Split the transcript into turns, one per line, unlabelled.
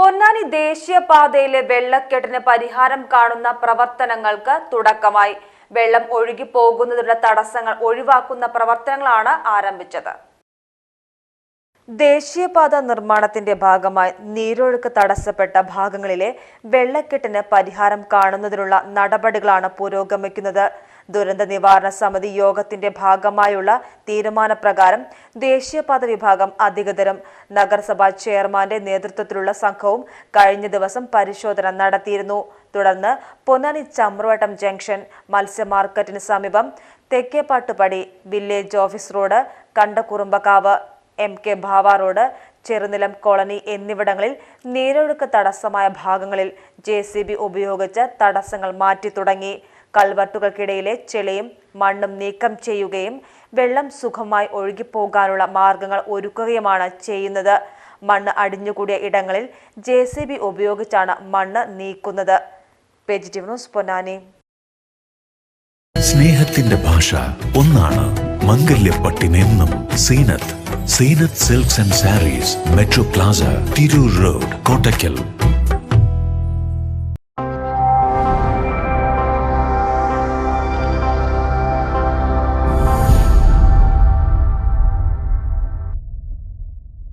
പൊന്നാനി ദേശീയപാതയിലെ വെള്ളക്കെട്ടിന് പരിഹാരം കാണുന്ന പ്രവർത്തനങ്ങൾക്ക് തുടക്കമായി. വെള്ളം ഒഴുകി പോകുന്നതിനുള്ള തടസ്സങ്ങൾ ഒഴിവാക്കുന്ന പ്രവർത്തനങ്ങളാണ് ആരംഭിച്ചത്. ദേശീയപാത നിർമ്മാണത്തിന്റെ ഭാഗമായി നീരൊഴുക്ക് തടസ്സപ്പെട്ട ഭാഗങ്ങളിലെ വെള്ളക്കെട്ടിന് പരിഹാരം കാണുന്നതിനുള്ള നടപടികളാണ് പുരോഗമിക്കുന്നത്. ദുരന്ത നിവാരണ സമിതി യോഗത്തിന്റെ ഭാഗമായുള്ള തീരുമാനപ്രകാരം ദേശീയപാത വിഭാഗം അധികൃതരും നഗരസഭാ ചെയർമാന്റെ നേതൃത്വത്തിലുള്ള സംഘവും കഴിഞ്ഞ ദിവസം പരിശോധന നടത്തിയിരുന്നു. തുടർന്ന് പൊന്നാനി ചമ്രവട്ടം ജംഗ്ഷൻ മത്സ്യ മാർക്കറ്റിന് സമീപം Thekkeppattupadi village office road Kandakkurumbakkavu M K Bhava road Cherunilam colony എന്നിവിടങ്ങളിൽ നീരൊഴുക്ക് തടസ്സമായ ഭാഗങ്ങളിൽ ജെ ഉപയോഗിച്ച് തടസ്സങ്ങൾ മാറ്റി തുടങ്ങി കൽവട്ടുകൾക്കിടയിലെ ചെളിയും മണ്ണും നീക്കം ചെയ്യുകയും വെള്ളം സുഖമായി ഒഴുകിപ്പോകാനുള്ള മാർഗങ്ങൾ ഒരുക്കുകയുമാണ് ചെയ്യുന്നത്. മണ്ണ് അടിഞ്ഞുകൂടിയ ഇടങ്ങളിൽ ജെ സി ബി ഉപയോഗിച്ചാണ് മണ്ണ് നീക്കുന്നത്. Positive news Ponnani.
സ്നേഹത്തിന്റെ ഭാഷ ഒന്നാണ്. മംഗല്യപ്പട്ടിനെന്നും Seenath. Seenath silks and saris metro plaza Tirur road Kottakkal.